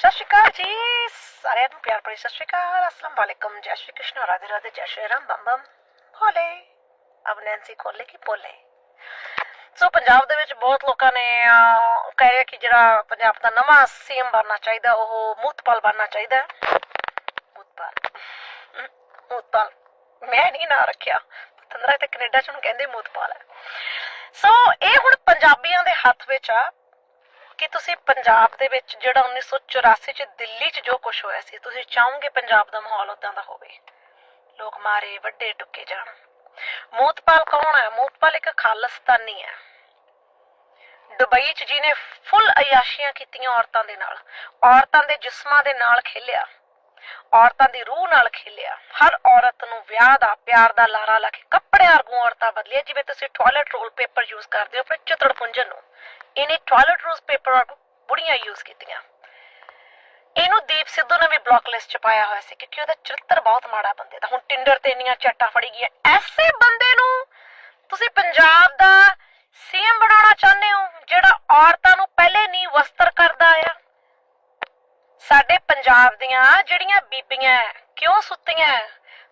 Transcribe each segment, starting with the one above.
ਸਤਿ ਸ਼੍ਰੀ ਅਕਾਲ ਜੀ ਸਾਰਿਆਂ ਨੂੰ ਪਿਆਰ ਭਰੀ ਸਤਿ ਸ਼੍ਰੀ ਅਕਾਲ ਅਸਲਾਮ ਵਾਲੇਕਮ ਜੈ ਸ਼੍ਰੀ ਕ੍ਰਿਸ਼ਨ ਰਾਧੇ ਰਾਧੇ ਜੈ ਸ਼੍ਰੀ ਰਾਮ ਬੰਮ ਬੰਮ ਭੋਲੇ ਅਬ ਨੈਂਸੀ ਕੋਲੇ ਕੀ ਬੋਲੇ ਸੋ ਪੰਜਾਬ ਦੇ ਵਿੱਚ ਬਹੁਤ ਲੋਕਾਂ ਨੇ ਕਹਿ ਰਿਹਾ ਕਿ ਜਿਹੜਾ ਪੰਜਾਬ ਦਾ ਨਵਾਂ ਸੀਐਮ ਬਣਨਾ ਚਾਹੀਦਾ ਉਹ ਮੂਤਪਾਲ ਬਣਨਾ ਚਾਹੀਦਾ ਮੂਤਪਾਲ ਮੂਤਪਾਲ ਮੈਂ ਨਹੀਂ ਨਾ ਰੱਖਿਆ ਤੰਦਰਾ ਤੇ ਕੈਨੇਡਾ ਚ ਉਹਨੂੰ ਕਹਿੰਦੇ ਮੂਤਪਾਲ ਹੈ ਸੋ ਇਹ ਹੁਣ ਪੰਜਾਬੀਆਂ ਦੇ ਹੱਥ ਵਿੱਚ ਆ। ਕਿ ਤੁਸੀਂ ਪੰਜਾਬ ਦੇ ਵਿੱਚ ਜਿਹੜਾ 1984 ਚ ਦਿੱਲੀ ਚ ਜੋ ਕੁਝ ਹੋਇਆ ਸੀ, ਤੁਸੀਂ ਚਾਹੋਗੇ ਪੰਜਾਬ ਦਾ ਮਾਹੌਲ ਉਦਾਂ ਦਾ ਹੋਵੇ? ਲੋਕ ਮਾਰੇ, ਵੱਡੇ ਟੁੱਕੇ ਜਾਣ। ਮੂਤਪਾਲ ਕੌਣ ਹੈ? ਮੂਤਪਾਲ ਇੱਕ ਖਾਲਿਸਤਾਨੀ ਹੈ। ਦੁਬਈ ਚ ਜਿਹਨੇ ਫੁੱਲ ਅਯਾਸ਼ੀਆਂ ਕੀਤੀਆਂ ਔਰਤਾਂ ਦੇ ਨਾਲ, ਔਰਤਾਂ ਦੇ ਜਿਸਮਾਂ ਦੇ ਨਾਲ ਖੇਲਿਆ, ਔਰਤਾਂ ਦੀ ਰੂਹ ਨਾਲ ਖੇਲਿਆ, ਹਰ ਔਰਤ ਨੂੰ ਵਿਆਹ ਦਾ, ਪਿਆਰ ਦਾ ਲਾਰਾ ਲਾ ਕੇ ਕੱਪੜੇ ਵਰਗੂ ਔਰਤਾਂ ਬਦਲੀਆਂ, ਜਿਵੇਂ ਤੁਸੀਂ ਟਾਇਲਟ ਰੋਲ ਪੇਪਰ ਯੂਜ਼ ਕਰਦੇ ਹੋ, ਆਪਣੇ ਚਿੱਤੜ ਪੁੰਜਨ ਨੂੰ। ਇਹਨੇ ਟਾਇਲਟ ਰੋਲ ਪੇਪਰ ਵਰਗੂ ਬੁੜੀਆਂ ਯੂਜ਼ ਕੀਤੀਆਂ। ਇਹਨੂੰ ਦੀਪ ਸਿੱਧੂ ਨੇ ਵੀ ਬਲੌਕ ਲਿਸਟ ਚ ਪਾਇਆ ਹੋਇਆ ਸੀ ਕਿਉਂਕਿ ਉਹਦਾ ਚਰਿੱਤਰ ਬਹੁਤ ਮਾੜਾ ਬੰਦੇ ਦਾ। ਹੁਣ ਟਿੰਡਰ ਤੇ ਇੰਨੀਆਂ ਚੱਟਾਂ ਫੜੀ ਗਈਆਂ। ਐਸੇ ਬੰਦੇ ਨੂੰ ਤੁਸੀਂ ਪੰਜਾਬ ਦਾ ਸੀਐਮ ਬਣਾਉਣਾ ਚਾਹੁੰਦੇ ਹੋ, ਜਿਹੜਾ ਔਰਤਾਂ ਨੂੰ ਪਹਿਲੇ ਨਹੀਂ ਵਸਤਰ ਕਰਦਾ ਆਇਆ ਸਾਡੇ ਪੰਜਾਬ ਦੀਆਂ ਜਿਹੜੀਆਂ ਬੀਬੀਆਂ ਕਿਉਂ ਸੁੱਤੀਆਂ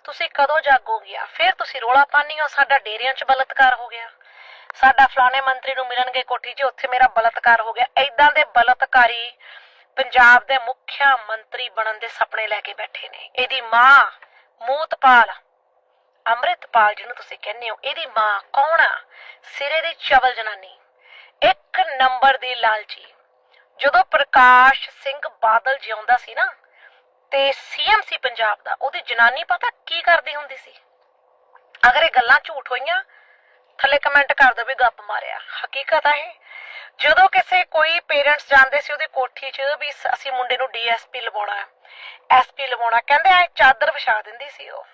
ਤੁਸੀਂ ਕਦੋਂ ਜਾਗੋਗੀਆਂ? ਫਿਰ ਤੁਸੀਂ ਰੋਲਾ ਪਾਣੀ ਹੋ, ਸਾਡਾ ਡੇਰਿਆਂ 'ਚ ਬਲਤਕਾਰ ਹੋ ਗਿਆ। ਸਾਡਾ ਫਲਾਣੇ ਮੰਤਰੀ ਨੂੰ ਮਿਲਣਗੇ ਕੋਠੀ 'ਚ ਉੱਥੇ ਮੇਰਾ ਬਲਤਕਾਰ ਹੋ ਗਿਆ। ਐਦਾਂ ਦੇ ਬਲਤਕਾਰੀ ਪੰਜਾਬ ਦੇ ਮੁੱਖ ਮੰਤਰੀ ਬਣਨ ਦੇ ਸੁਪਨੇ ਲੈ ਕੇ ਬੈਠੇ ਨੇ। ਇਹਦੀ ਮਾਂ ਮੂਤਪਾਲ, ਅੰਮ੍ਰਿਤਪਾਲ ਜਿਹਨੂੰ ਤੁਸੀਂ ਕਹਿੰਦੇ ਹੋ, ਇਹਦੀ ਮਾਂ ਕੌਣ ਆ? ਸਿਰੇ ਦੀ ਚਵਲ ਜਨਾਨੀ। ਇੱਕ ਨੰਬਰ ਦੀ ਲਾਲਚੀ। ਜਦੋਂ ਪ੍ਰਕਾਸ਼ ਸਿੰਘ ਬਾਦਲ ਜਿਉਂਦਾ ਸੀ ਨਾ, ਤੇ ਸੀਐਮ ਸੀ ਪੰਜਾਬ ਦਾ, ਉਹਦੀ ਜਨਾਨੀ ਪਤਾ ਕੀ ਕਰਦੀ ਹੁੰਦੀ ਸੀ? ਅਗਰ ਇਹ ਗੱਲਾਂ ਝੂਠ ਹੋਈਆਂ ਥੱਲੇ ਕਮੈਂਟ ਕਰ ਦਿਓ ਵੀ ਗੱਪ ਮਾਰਿਆ। ਹਕੀਕਤ ਆ ਇਹ। ਜਦੋਂ ਕਿਸੇ ਕੋਈ ਪੇਰੈਂਟਸ ਜਾਂਦੇ ਸੀ ਉਹਦੀ ਕੋਠੀ 'ਚ ਵੀ ਅਸੀਂ ਮੁੰਡੇ ਨੂੰ ਡੀਐਸਪੀ ਲਵਾਉਣਾ ਹੈ। ਐਸਪੀ ਲਵਾਉਣਾ। ਕਹਿੰਦੇ ਆ ਚਾਦਰ ਵਿਛਾ ਦਿੰਦੀ ਸੀ ਉਹ।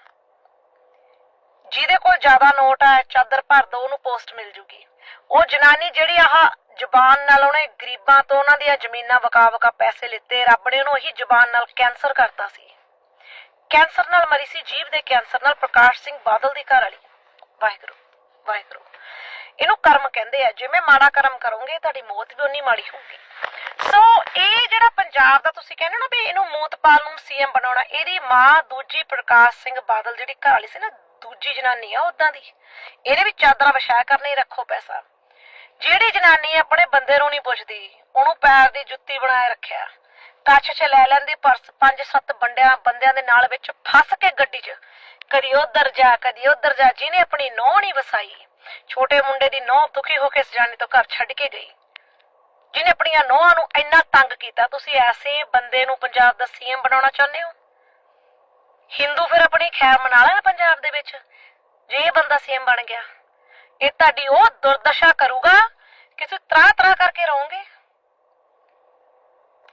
ਜਿਹਦੇ ਕੋਲ ਜ਼ਿਆਦਾ ਨੋਟ ਹੈ ਚਾਦਰ ਭਰ ਦੋ, ਉਹਨੂੰ ਪੋਸਟ ਮਿਲ ਜੂਗੀ। ਉਹ ਜਨਾਨੀ ਜਿਹੜੀ ਆਹ ਜ਼ਬਾਨ ਨਾਲ ਉਹਨੇ ਗਰੀਬਾਂ ਤੋਂ ਉਹਨਾਂ ਦੀਆਂ ਜ਼ਮੀਨਾਂ ਵਕਾ ਵਕਾ ਪੈਸੇ ਲਿੱਤੇ, ਰੱਬ ਨੇ ਉਹਨੂੰ ਇਹੀ ਜ਼ਬਾਨ ਨਾਲ ਕੈਂਸਰ ਕਰਤਾ ਸੀ। ਕੈਂਸਰ ਨਾਲ ਮਰੀ ਸੀ ਜੀਵ ਦੇ ਕੈਂਸਰ ਨਾਲ ਪ੍ਰਕਾਸ਼ ਸਿੰਘ ਬਾਦਲ ਦੀ ਘਰ ਵਾਲੀ। ਵਾਹਿਗੁਰੂ। ਵਾਹਿਗੁਰੂ। ਇਹਨੂੰ ਕਰਮ ਕਹਿੰਦੇ ਆ। ਜਿਵੇਂ ਮਾੜਾ ਕਰਮ ਕਰੋਗੇ, ਤੁਹਾਡੀ ਮੌਤ ਵੀ ਉਨੀ ਮਾੜੀ ਹੋਊਗੀ। ਸੋ ਇਹ ਜਿਹੜਾ ਪੰਜਾਬ ਦਾ ਤੁਸੀਂ ਕਹਿੰਦੇ ਨਾ ਵੀ ਇਹਨੂੰ ਮੂਤਪਾਲ ਨੂੰ ਸੀਐਮ ਬਣਾਉਣਾ, ਇਹਦੀ ਮਾਂ ਦੂਜੀ ਪ੍ਰਕਾਸ਼ ਸਿੰਘ ਬਾਦਲ ਜਿਹੜੀ ਘਰ ਵਾਲੀ ਸੀ ਨਾ, ਦੂਜੀ ਜਨਾਨੀ ਆ ਉਦਾਂ ਦੀ। ਇਹਨੇ ਵੀ ਚਾਦਰਾਂ ਵਿਛਾ ਕਰਨੀ ਰੱਖੋ ਪੈਸਾ। ਜਿਹੜੀ ਜਨਾਨੀ ਆਪਣੇ ਬੰਦੇ ਨੂੰ ਨਹੀਂ ਪੁੱਛਦੀ, ਉਹਨੂੰ ਪੈਰ ਦੀ ਜੁੱਤੀ ਬਣਾਏ ਰੱਖਿਆ। ਕੱਛ 'ਚ ਲੈ ਲੈਂਦੀ, ਪਰਸ, ਪੰਜ ਸੱਤ ਬੰਦਿਆਂ ਬੰਦਿਆਂ ਦੇ ਨਾਲ ਵਿੱਚ ਫਸ ਕੇ ਗੱਡੀ 'ਚ। ਕਦੀ ਉਧਰ ਜਾ, ਕਦੀ ਉਧਰ ਜਾ, ਜਿਹਨੇ ਆਪਣੀ ਨੋਹ ਨਹੀਂ ਵਸਾਈ। ਛੋਟੇ ਮੁੰਡੇ ਦੀ ਨੋਹ ਦੁਖੀ ਹੋ ਕੇ ਸਜਾਨੇ ਤੋਂ ਘਰ ਛੱਡ ਕੇ ਗਈ। ਜਿਹਨੇ ਆਪਣੀਆਂ ਨੋਹਾਂ ਨੂੰ ਇੰਨਾ ਤੰਗ ਕੀਤਾ, ਤੁਸੀਂ ਐਸੇ ਬੰਦੇ ਨੂੰ ਪੰਜਾਬ ਦਾ ਸੀਐਮ ਬਣਾਉਣਾ ਚਾਹੁੰਦੇ ਹੋ? ਹਿੰਦੂ ਫਿਰ ਆਪਣੀ ਖੈਰ ਮਨਾ ਲੈਣ ਪੰਜਾਬ ਦੇ ਵਿੱਚ, ਜੇ ਇਹ ਬੰਦਾ ਸੀਐਮ ਬਣ ਗਿਆ। ਇਹ ਤੁਹਾਡੀ ਉਹ ਦੁਰਦਸ਼ਾ ਕਰੂਗਾ ਕਿ ਤੁਸੀਂ ਤਰਾ ਤਰਾ ਕਰਕੇ ਰਹੋਗੇ?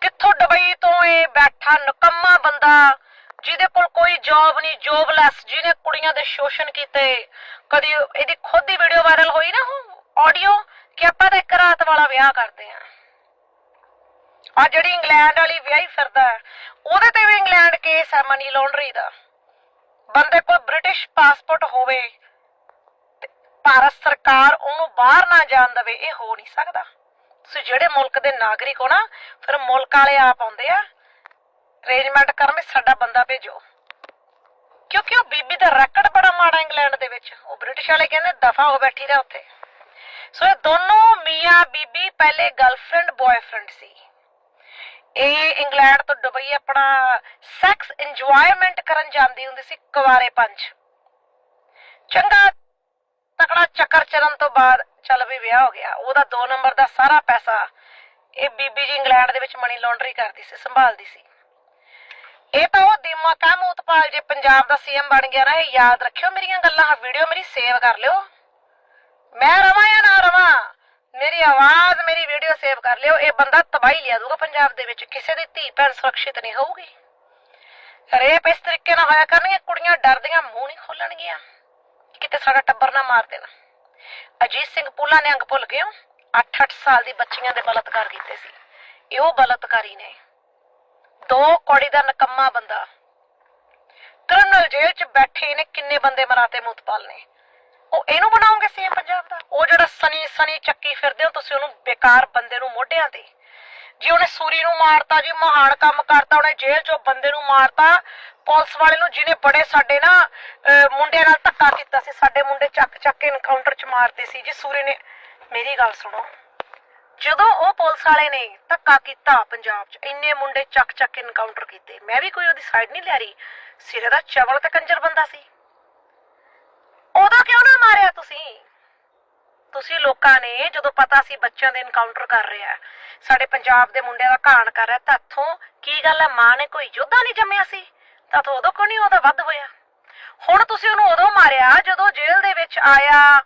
ਕਿੱਥੋਂ ਦੁਬਈ ਤੋਂ ਇਹ ਬੈਠਾ ਨਕੰਮਾ ਬੰਦਾ ਜਿਹਦੇ ਕੋਲ ਕੋਈ ਜੌਬ ਨਹੀਂ ਜੋਬਲੈਸ ਜਿਹਨੇ ਕੁੜੀਆਂ ਦੇ ਸ਼ੋਸ਼ਣ ਕੀਤੇ। ਕਦੀ ਇਹਦੀ ਖੁਦ ਦੀ ਵੀਡੀਓ ਵਾਇਰਲ ਹੋਈ ਨਾ ਉਹ ਆਡੀਓ ਕਿ ਆਪਾਂ ਤਾਂ ਇੱਕ ਰਾਤ ਵਾਲਾ ਵਿਆਹ ਕਰਦੇ ਆਂ ਆ ਜਿਹੜੀ ਇੰਗਲੈਂਡ ਵਾਲੀ ਵਿਆਹੀ ਫਿਰਦਾ ਉਹਦੇ ਤੇ ਵੀ ਇੰਗਲੈਂਡ ਕੇਸ ਹੈ ਮਨੀ ਲਾਂਡਰੀ ਦਾ। ਬੰਦੇ ਕੋਲ ਬ੍ਰਿਟਿਸ਼ ਪਾਸਪੋਰਟ ਹੋਵੇ ਭਾਰਤ ਸਰਕਾਰ ਉਹਨੂੰ ਬਾਹਰ ਨਾ ਜਾਣ ਦੇਵੇ, ਇਹ ਹੋ ਨਹੀਂ ਸਕਦਾ। ਤੁਸੀਂ ਜਿਹੜੇ ਮੁਲਕ ਦੇ ਨਾਗਰਿਕ ਹੋ ਨਾ, ਫਿਰ ਮੁਲਕ ਵਾਲੇ ਆਪ ਆਉਂਦੇ ਆ ਅਰੇਂਜਮੈਂਟ ਕਰਨ ਵੀ ਸਾਡਾ ਬੰਦਾ ਭੇਜੋ। ਕਿਉਂਕਿ ਉਹ ਬੀਬੀ ਦਾ ਰੈਕਡ ਬੜਾ ਮਾੜਾ ਇੰਗਲੈਂਡ ਦੇ ਵਿੱਚ। ਉਹ ਬ੍ਰਿਟਿਸ਼ ਵਾਲੇ ਕਹਿੰਦੇ ਦਫਾ ਹੋ ਬੈਠੀ ਰਹਿ ਉੱਥੇ। ਸੋ ਇਹ ਦੋਨੋਂ ਮੀਆਂ ਬੀਬੀ ਪਹਿਲੇ ਗਰਲਫ੍ਰੈਂਡ ਬॉयਫ੍ਰੈਂਡ ਸੀ। ਇਹ ਇੰਗਲੈਂਡ ਤੋਂ ਦੁਬਈ ਆਪਣਾ ਸੈਕਸ ਇੰਜੋਇਮੈਂਟ ਕਰਨ ਜਾਂਦੀ ਹੁੰਦੀ ਸੀ ਕੁਵਾਰੇ ਪੰਜ। ਚੰਗਾ ਤਕੜਾ ਚੱਕਰ ਚੱਲਣ ਤੋਂ ਬਾਅਦ ਚੱਲ ਵੀ ਵਿਆਹ ਹੋ ਗਿਆ। ਉਹਦਾ 2 ਨੰਬਰ ਦਾ ਸਾਰਾ ਪੈਸਾ ਇਹ ਬੀਬੀ ਜੀ ਇੰਗਲੈਂਡ ਦੇ ਵਿੱਚ ਮਨੀ ਲਾਂਡਰੀ ਕਰਦੀ ਸੀ, ਸੰਭਾਲਦੀ ਸੀ। ਇਹ ਤਾਂ ਉਹ ਦਿਮਾਗ ਆ ਮੂਤਪਾਲ ਜੇ, ਪੰਜਾਬ ਦਾ ਸੀਐਮ ਬਣ ਗਿਆ ਨਾ ਇਹ ਯਾਦ ਰੱਖਿਓ ਮੇਰੀਆਂ ਗੱਲਾਂ ਵੀਡੀਓ ਮੇਰੀ ਸੇਵ ਕਰ ਲਿਓ। ਮੈਂ ਰਵਾਂ ਜਾਂ ਨਾ ਰਵਾਂ? ਮੇਰੀ ਆਵਾਜ਼, ਮੇਰੀ ਵੀਡੀਓ ਸੇਵ ਕਰ ਲਿਓ। ਇਹ ਬੰਦਾ ਤਬਾਹੀ ਲਿਆ ਦੂਗਾ ਪੰਜਾਬ ਦੇ ਵਿੱਚ। ਕਿਸੇ ਦੀ ਧੀ ਭੈਣ ਸੁਰੱਖਿਅਤ ਨਹੀਂ ਹੋਊਗੀ। ਰੇਪ ਇਸ ਤਰੀਕੇ ਨਾਲ ਹੋਇਆ ਕਰਨਗੇ, ਕੁੜੀਆਂ ਡਰਦੀਆਂ, ਮੂੰਹ ਨਹੀਂ ਖੋਲਣਗੀਆਂ। ਕਿਤੇ ਸਾਡਾ ਟੱਬਰ ਨਾ ਮਾਰ ਦੇਣਾ। ਅਜੀਤ ਸਿੰਘ ਪੂਲਾ ਨੇ ਅੰਗ ਭੁੱਲ ਗਏ ਹੋ? 8-8 ਸਾਲ ਦੀ ਬੱਚੀਆਂ ਦੇ ਬਲਤਕਾਰ ਕੀਤੇ ਸੀ। ਇਹ ਉਹ ਬਲਤਕਾਰੀ ਨੇ। ਦੋ ਕੌੜੀ ਦਾ ਨਕੰਮਾ ਬੰਦਾ। ਕ੍ਰਿਮੀਨਲ ਜੇਲ੍ਹ 'ਚ ਬੈਠੇ ਨੇ ਕਿੰਨੇ ਬੰਦੇ ਮਰਾਤੇ ਮੁਤਪਾਲ ਨੇ ਉਹ ਇਹਨੂੰ ਬਣਾਉਂਗੇ ਸੀਐਮ ਪੰਜਾਬ ਦਾ? ਉਹ ਜਿਹੜਾ ਸਨੀ ਸਨੀ ਚੱਕੀ ਫਿਰਦੇ ਹੋ ਤੁਸੀਂ ਉਹਨੂੰ ਬੇਕਾਰ ਬੰਦੇ ਨੂੰ ਮੋਢਿਆਂ ਤੇ। ਜੀ ਉਹਨੇ ਸੂਰੀ ਨੂੰ ਮਾਰਤਾ ਜੀ ਮਹਾਨ ਕੰਮ ਕਰਤਾ ਉਹਨੇ ਜੇਲ੍ਹ ਚੋਂ ਬੰਦੇ ਨੂੰ ਮਾਰਤਾ ਪੁਲਿਸ ਵਾਲੇ ਨੂੰ ਜਿਹਨੇ ਬੜੇ ਸਾਡੇ ਨਾ ਅਹ, ਮੁੰਡਿਆਂ ਨਾਲ ਧੱਕਾ ਕੀਤਾ ਸੀ ਸਾਡੇ ਮੁੰਡੇ ਚੱਕ ਚੱਕ ਕੇ ਐਨਕਾਊਂਟਰ 'ਚ ਮਾਰਦੇ ਸੀ ਜੀ ਸੂਰੀ ਨੇ ਮੇਰੀ ਗੱਲ ਸੁਣੋ। ਜਦੋਂ ਉਹ ਪੁਲਿਸ ਵਾਲੇ ਨੇ ਧੱਕਾ ਕੀਤਾ ਪੰਜਾਬ 'ਚ, ਇੰਨੇ ਮੁੰਡੇ ਚੱਕ ਚੱਕ ਕੇ ਕੀਤੇ। ਮੈਂ ਵੀ ਕੋਈ ਉਹਦੀ ਸਾਈਡ ਨਹੀਂ ਲੈ ਰਹੀ। ਸਿਰੇ ਦਾ ਚਵਲ ਤੇ ਕੰਜਰ ਬੰਦਾ ਸੀ। ਉਦੋਂ ਕਿਉਂ ਨਾ ਮਾਰਿਆ ਤੁਸੀਂ? ਤੁਸੀਂ ਲੋਕਾਂ ਨੇ ਜਦੋਂ ਪਤਾ ਸੀ ਬੱਚਿਆਂ ਦੇ ਇਨਕਾਊਂਟਰ ਕਰ ਰਿਹਾ ਸਾਡੇ ਪੰਜਾਬ ਦੇ ਮੁੰਡਿਆਂ ਦਾ ਘਾਣ ਕਰ ਰਿਹਾ ਤਾਂ ਇੱਥੋਂ ਕੀ ਗੱਲ ਹੈ? ਮਾਂ ਨੇ ਕੋਈ ਯੋਧਾ ਨਹੀਂ ਜੰਮਿਆ ਸੀ? ਤਾਂ ਤੋਂ ਉਦੋਂ ਕਿਉਂ ਨਹੀਂ ਉਹਦਾ ਵੱਧ ਹੋਇਆ? ਹੁਣ ਤੁਸੀਂ ਉਹਨੂੰ ਉਦੋਂ ਮਾਰਿਆ ਜਦੋਂ ਜੇਲ੍ਹ ਦੇ ਵਿੱਚ ਆਇਆ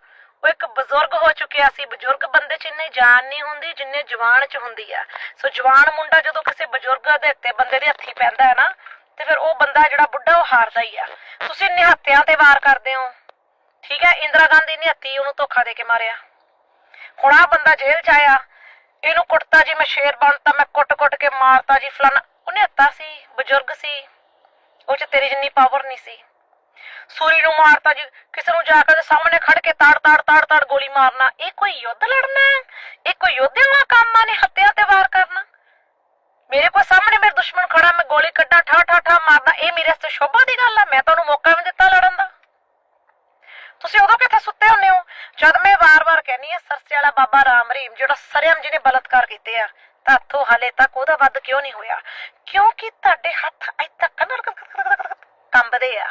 ਉਹ ਇੱਕ ਬਜ਼ੁਰਗ ਹੋ ਚੁੱਕਿਆ ਸੀ। ਬਜ਼ੁਰਗ ਬੰਦੇ 'ਚ ਇੰਨੀ ਜਾਨ ਨਹੀਂ ਹੁੰਦੀ ਜਿੰਨੇ ਜਵਾਨ 'ਚ ਹੁੰਦੀ ਆ। ਸੋ ਜਵਾਨ ਮੁੰਡਾ ਜਦੋਂ ਕਿਸੇ ਬਜ਼ੁਰਗ ਦੇ ਹੱਥੇ ਬੰਦੇ ਦੇ ਹੱਥੀ ਪੈਂਦਾ ਹੈ ਨਾ, ਤੇ ਫਿਰ ਉਹ ਬੰਦਾ ਜਿਹੜਾ ਬੁੱਢਾ ਉਹ ਹਾਰਦਾ ਹੀ ਆ। ਤੁਸੀਂ ਨਿਹੱਤਿਆਂ ਤੇ ਵਾਰ ਕਰਦੇ ਹੋ। ਠੀਕ ਹੈ, ਇੰਦਰਾ ਗਾਂਧੀ ਨੇ ਹੱਥੀ ਉਹਨੂੰ ਧੋਖਾ ਦੇ ਕੇ ਮਾਰਿਆ। ਹੁਣ ਆ ਬੰਦਾ ਜੇਲ੍ਹ 'ਚ ਆਇਆ। ਇਹਨੂੰ ਕੁੱਟਤਾ ਜੀ, ਮੈਂ ਸ਼ੇਰ ਬਣਤਾ ਮੈਂ ਕੁੱਟ-ਕੁੱਟ ਕੇ ਮਾਰਤਾ ਜੀ ਫਲਾਣਾ ਉਹਨੇ ਹੱਤਾ ਸੀ, ਬਜ਼ੁਰਗ ਸੀ। ਉਹ 'ਚ ਤੇਰੀ ਜਿੰਨੀ ਪਾਵਰ ਨਹੀਂ ਸੀ। ਸੂਰੀ ਨੂੰ ਮਾਰਤਾ ਜੀ ਕਿਸੇ ਨੂੰ ਜਾ ਕੇ ਸਾਹਮਣੇ ਖੜ ਕੇ ਤਾੜ ਤਾੜ ਤਾੜ ਤਾੜ ਗੋਲੀ ਮਾਰਨਾ ਇਹ ਕੋਈ ਯੁੱਧ ਲੜਨਾ ਹੈ? ਇਹ ਕੋਈ ਯੋਧਿਆਂ ਦਾ ਕੰਮ ਆ ਨੇ ਹੱਤਿਆ ਤੇ ਵਾਰ ਕਰਨਾ ਮੇਰੇ ਕੋਲ ਸਾਹਮਣੇ ਮੇਰੇ ਦੁਸ਼ਮਣ ਖੜਾ ਮੈਂ ਗੋਲੀ ਕੱਢਾਂ ਠਾ ਠਾ ਠਾ ਮਾਰਨਾ ਇਹ ਮੇਰੇ ਵਾਸਤੇ ਸ਼ੋਭਾ ਦੀ ਗੱਲ ਆ ਮੈਂ ਤੁਹਾਨੂੰ ਮੌਕਾ ਵੀ ਦਿੱਤਾ ਲੜਨ ਦਾ ਤੁਸੀਂ ਉਦੋਂ ਕਿੱਥੇ ਸੁੱਤੇ ਹੁੰਨੇ ਹੋ ਜਦ ਮੈਂ ਵਾਰ-ਵਾਰ ਕਹਿੰਨੀ ਆ ਸਰਸੇ ਵਾਲਾ ਬਾਬਾ ਰਾਮ ਰਹੀਮ ਜਿਹੜਾ ਸਰਿਆਮ ਜੀ ਨੇ ਬਲਤਕਾਰ ਕੀਤੇ ਆ ਤਾਂ ਹੱਥੋਂ ਹਲੇ ਤੱਕ ਉਹਦਾ ਵੱਧ ਕਿਉਂ ਨਹੀਂ ਹੋਇਆ ਕਿਉਂਕਿ ਤੁਹਾਡੇ ਹੱਥ ਅਜੇ ਤੱਕ ਕੰਬਦੇ ਆ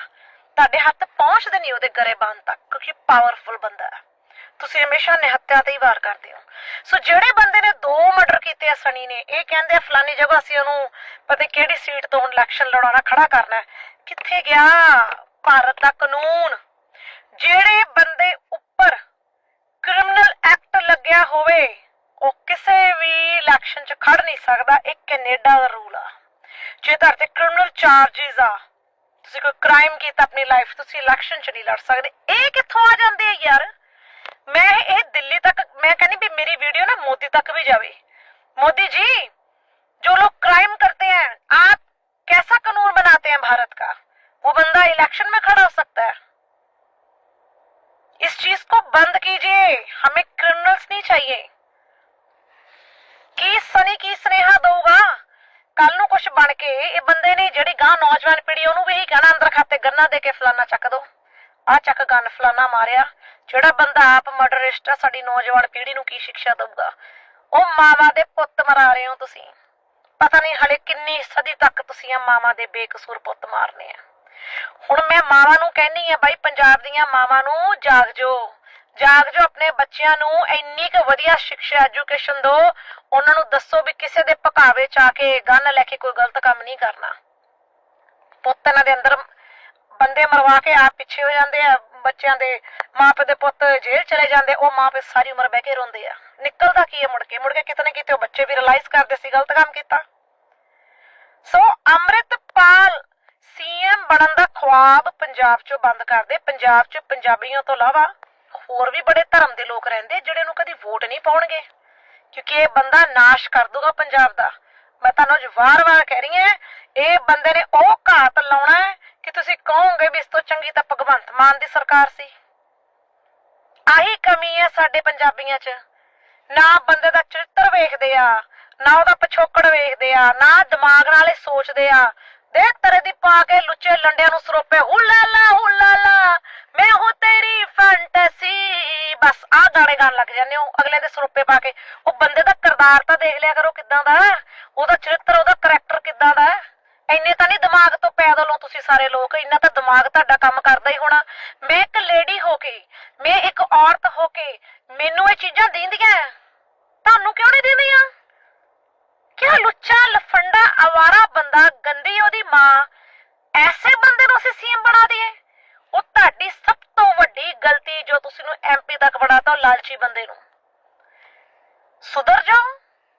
ਸਾਡੇ ਹੱਥ ਪਹੁੰਚਦੇ ਨਹੀਂ ਉਹਦੇ ਗਰੇਬਾਨ ਤੱਕ, ਕਿਉਂਕਿ ਪਾਵਰਫੁਲ ਬੰਦਾ ਹੈ। ਤੁਸੀਂ ਹਮੇਸ਼ਾ ਨਿਹੱਤਿਆ ਤੇ ਹੀ ਵਾਰ ਕਰਦੇ ਹੋ। ਸੋ ਜਿਹੜੇ ਬੰਦੇ ਨੇ ਦੋ ਮਰਡਰ ਕੀਤੇ ਆ ਸਣੀ ਨੇ, ਇਹ ਕਹਿੰਦੇ ਆ ਫਲਾਨੀ ਜਗ੍ਹਾ ਅਸੀਂ ਉਹਨੂੰ ਪਤਾ ਕਿਹੜੀ ਸੀਟ ਤੋਂ ਇਲੈਕਸ਼ਨ ਲੜਾਉਣਾ ਖੜਾ ਕਰਨਾ ਕਿੱਥੇ ਗਿਆ? ਭਾਰਤ ਦਾ ਕਾਨੂੰਨ। ਜਿਹੜੇ ਬੰਦੇ ਉੱਪਰ ਕ੍ਰਿਮੀਨਲ ਐਕਟ ਲੱਗਿਆ ਹੋਵੇ, ਉਹ ਕਿਸੇ ਵੀ ਇਲੈਕਸ਼ਨ 'ਚ ਖੜ ਨਹੀਂ ਸਕਦਾ। ਇਹ ਕੈਨੇਡਾ ਦਾ ਰੂਲ ਆ। ਜੇ ਤੁਹਾਡੇ ਤੇ ਕ੍ਰਿਮੀਨਲ ਚਾਰजेस ਆ ਤੁਸੀਂ ਕੋਈ ਕ੍ਰਾਈਮ ਕੀਤਾ ਆਪਣੀ ਲਾਈਫ ਤੁਸੀਂ ਇਲੈਕਸ਼ਨ 'ਚ ਨਹੀਂ ਲੜ ਸਕਦੇ ਇਹ ਕਿੱਥੋਂ ਆ ਜਾਂਦੇ ਆ ਯਾਰ मैं ये दिल्ली तक मैं कहनी भी मेरी वीडियो ना मोदी तक भी जावे मोदी जी जो लोग क्राइम करते हैं आप कैसा कानून बनाते हैं भारत का वो बंदा इलेक्शन में खड़ा हो सकता है इस चीज को बंद कीजिए हमें क्रिमिनल्स नहीं चाहिए ਬਣ ਕੇ ਇਹ ਬੰਦੇ ਨੇ ਜਿਹੜੀ ਗਾਂ ਨੌਜਵਾਨ ਪੀੜ੍ਹੀ ਉਹਨੂੰ ਵੀ ਇਹੀ ਕਹਿਣਾ, ਅੰਦਰ ਖਾਤੇ ਗੰਨਾ ਦੇ ਕੇ ਫਲਾਨਾ ਚੱਕ ਦੋ। ਆ ਚੱਕ ਗੰਨ ਫਲਾਨਾ ਮਾਰਿਆ। ਜਿਹੜਾ ਬੰਦਾ ਆਪ ਮਰਡਰਿਸਟ ਆ, ਸਾਡੀ ਨੌਜਵਾਨ ਪੀੜ੍ਹੀ ਨੂੰ ਕੀ ਸਿੱਖਿਆ ਦਊਗਾ? ਉਹ ਮਾਵਾ ਦੇ ਪੁੱਤ ਮਰਾ ਰਹੇ ਹੋ ਤੁਸੀਂ। ਪਤਾ ਨਹੀਂ ਹਲੇ ਕਿੰਨੀ ਸਦੀ ਤੱਕ ਤੁਸੀਂ ਆ ਮਾਵਾ ਦੇ ਬੇਕਸੂਰ ਪੁੱਤ ਮਾਰਨੇ ਆ। ਹੁਣ ਮੈਂ ਮਾਵਾ ਨੂੰ ਕਹਿਨੀ ਆ, ਬਾਈ, ਪੰਜਾਬ ਦੀਆਂ ਮਾਵਾ ਨੂੰ ਜਾਗ ਜੋ ਜਾਗ ਜੋ ਆਪਣੇ ਬੱਚਿਆਂ ਨੂੰ, ਇੰਨੀ ਕੁ ਵਧੀਆ ਸਿੱਖਿਆ ਐਜੂਕੇਸ਼ਨ ਦਿਓ, ਉਹਨਾਂ ਨੂੰ ਦੱਸੋ ਵੀ ਕਿਸੇ ਦੇ ਭਕਾਵੇ ਚ ਆ ਕੇ ਗਨ ਲੈ ਕੇ ਕੋਈ ਗਲਤ ਕੰਮ ਨਹੀਂ ਕਰਨਾ। ਪੁੱਤ ਇਹਨਾਂ ਦੇ ਅੰਦਰ ਬੰਦੇ ਮਰਵਾ ਕੇ ਆਪ ਪਿੱਛੇ ਹੋ ਜਾਂਦੇ ਆ, ਬੱਚਿਆਂ ਦੇ ਮਾਪੇ ਦੇ ਪੁੱਤ ਜੇਲ੍ਹ ਚਲੇ ਜਾਂਦੇ, ਉਹ ਮਾਪੇ ਸਾਰੀ ਉਮਰ ਬਹਿ ਕੇ ਰੋਂਦੇ ਆ। ਨਿਕਲਦਾ ਕੀ ਹੈ ਮੁੜ ਕੇ? ਮੁੜ ਕੇ ਕਿਤੇ ਨਾ ਕਿਤੇ ਉਹ ਬੱਚੇ ਵੀ ਰਿਅਲਾਈਜ਼ ਕਰਦੇ ਸੀ ਗਲਤ ਕੰਮ ਕੀਤਾ। ਸੋ ਅੰਮ੍ਰਿਤਪਾਲ ਸੀਐਮ ਬਣਨ ਦਾ ਖੁਆਬ ਪੰਜਾਬ 'ਚੋਂ ਬੰਦ ਕਰਦੇ ਪੰਜਾਬ 'ਚ ਪੰਜਾਬੀਆਂ ਤੋਂ ਇਲਾਵਾ ਹੋਰ ਵੀ ਬੜੇ ਧਰਮ ਦੇ ਲੋਕ ਰਹਿੰਦੇ ਜਿਹੜੇ ਨੂੰ ਕਦੀ ਵੋਟ ਨਹੀਂ ਪਾਉਣਗੇ। ਕਿਉਂਕਿ ਇਹ ਬੰਦਾ ਨਾਸ਼ ਕਰ ਦੂਗਾ ਪੰਜਾਬ ਦਾ। ਮੈਂ ਤੁਹਾਨੂੰ ਅੱਜ ਵਾਰ-ਵਾਰ ਕਹਿ ਰਹੀ ਹਾਂ, ਇਹ ਬੰਦੇ ਨੇ ਉਹ ਘਾਤ ਲਾਉਣਾ ਹੈ ਕਿ ਤੁਸੀਂ ਕਹੋਗੇ ਵੀ ਇਸ ਤੋਂ ਚੰਗੀ ਤਾਂ ਭਗਵੰਤ ਮਾਨ ਦੀ ਸਰਕਾਰ ਸੀ। ਆਹੀ ਕਮੀ ਹੈ ਸਾਡੇ ਪੰਜਾਬੀਆਂ 'ਚ। ਨਾ ਬੰਦੇ ਦਾ ਚਰਿੱਤਰ ਵੇਖਦੇ ਆ, ਨਾ ਉਹਦਾ ਪਿਛੋਕੜ ਵੇਖਦੇ ਆ, ਨਾ ਦਿਮਾਗ ਨਾਲ ਇਹ ਸੋਚਦੇ ਆ। ਦੇਖ ਤਰੇ ਦੀ ਪਾ ਕੇ ਲੁੱਚੇ ਲੰਡਿਆਂ ਨੂੰ ਸਰੋਪੇ, ਹੁਲਾਲਾ ਹੁਲਾਲਾ। ਮੈਂ ਹੂੰ ਤੇਰੀ ਫੈਂਟਸੀ ਬਸ ਆ ਗਾਣੇ ਗਾਣ ਲੱਗ ਜਾਂਦੇ ਹੋ, ਅਗਲੇ ਦੇ ਸਰੋਪੇ ਪਾ ਕੇ। ਉਹ ਬੰਦੇ ਦਾ ਕਿਰਦਾਰ ਤਾਂ ਦੇਖ ਲਿਆ ਕਰੋ ਕਿਦਾਂ ਦਾ ਉਹਦਾ ਚਰਿੱਤਰ, ਉਹਦਾ ਕਰੈਕਟਰ ਕਿਦਾਂ ਦਾ ਇੰਨੇ ਤਾਂ ਨਹੀਂ ਦਿਮਾਗ ਤੋਂ ਪੈਦਲ ਹੋ ਤੁਸੀਂ ਸਾਰੇ ਲੋਕ, ਇੰਨਾ ਤਾਂ ਦਿਮਾਗ ਤੁਹਾਡਾ ਕੰਮ ਕਰਦਾ ਹੀ ਹੋਣਾ। ਮੈਂ ਇੱਕ ਲੇਡੀ ਹੋ ਕੇ, ਮੈਂ ਇੱਕ ਔਰਤ ਹੋ ਕੇ, ਮੈਨੂੰ ਇਹ ਚੀਜ਼ਾਂ ਦੀਂਦੀਆਂ ਤੁਹਾਨੂੰ ਕਿਉਂ ਨਹੀਂ ਦਿੰਦੀਆਂ ਕਿਆ ਲੁੱਚਾ ਲਫੰਡਾ ਆਵਾਰਾ ਬੰਦਾ ਗੰਦੀ ਉਹਦੀ ਮਾਂ ਐਸੇ ਬੰਦੇ ਨੂੰ ਅਸੀਂ ਸੀਐਮ ਬਣਾ ਦਈਏ ਉਹ ਤੁਹਾਡੀ ਸਭ ਤੋਂ ਵੱਡੀ ਗਲਤੀ ਜੋ ਤੁਸੀਂ ਨੂੰ ਐਮਪੀ ਤੱਕ ਬਣਾਤਾ ਉਹ ਲਾਲਚੀ ਬੰਦੇ ਨੂੰ। ਸੁਧਰ ਜਾਓ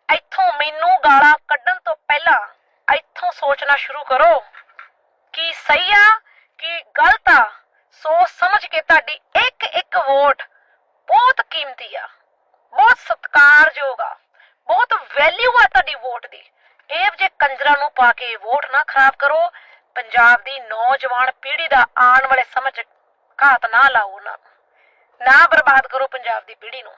ਇੱਥੋਂ ਮੈਨੂੰ ਗਾਲਾਂ ਕੱਢਣ ਤੋਂ ਪਹਿਲਾਂ ਇੱਥੋਂ ਸੋਚਣਾ ਸ਼ੁਰੂ ਕਰੋ ਕੀ ਸਹੀ ਆ, ਕੀ ਗਲਤ ਆ। ਸੋਚ ਸਮਝ ਕੇ ਤੁਹਾਡੀ ਇੱਕ ਇੱਕ ਵੋਟ ਬਹੁਤ ਕੀਮਤੀ ਆ। ਬਹੁਤ ਸਤਿਕਾਰਯੋਗ ਆ। ਬਹੁਤ ਵੈਲਿਊ ਆ ਤੁਹਾਡੀ ਵੋਟ ਦੀ। ਇਹ ਜੇ ਕੰਜਰਾਂ ਨੂੰ ਪਾ ਕੇ ਵੋਟ ਨਾ ਖਰਾਬ ਕਰੋ, ਪੰਜਾਬ ਦੀ ਨੌਜਵਾਨ ਪੀੜ੍ਹੀ ਦਾ ਆਉਣ ਵਾਲੇ ਸਮਝ ਘਾਤ ਨਾ ਲਾਓ ਨਾ। ਨਾ ਬਰਬਾਦ ਕਰੋ ਪੰਜਾਬ ਦੀ ਪੀੜ੍ਹੀ ਨੂੰ।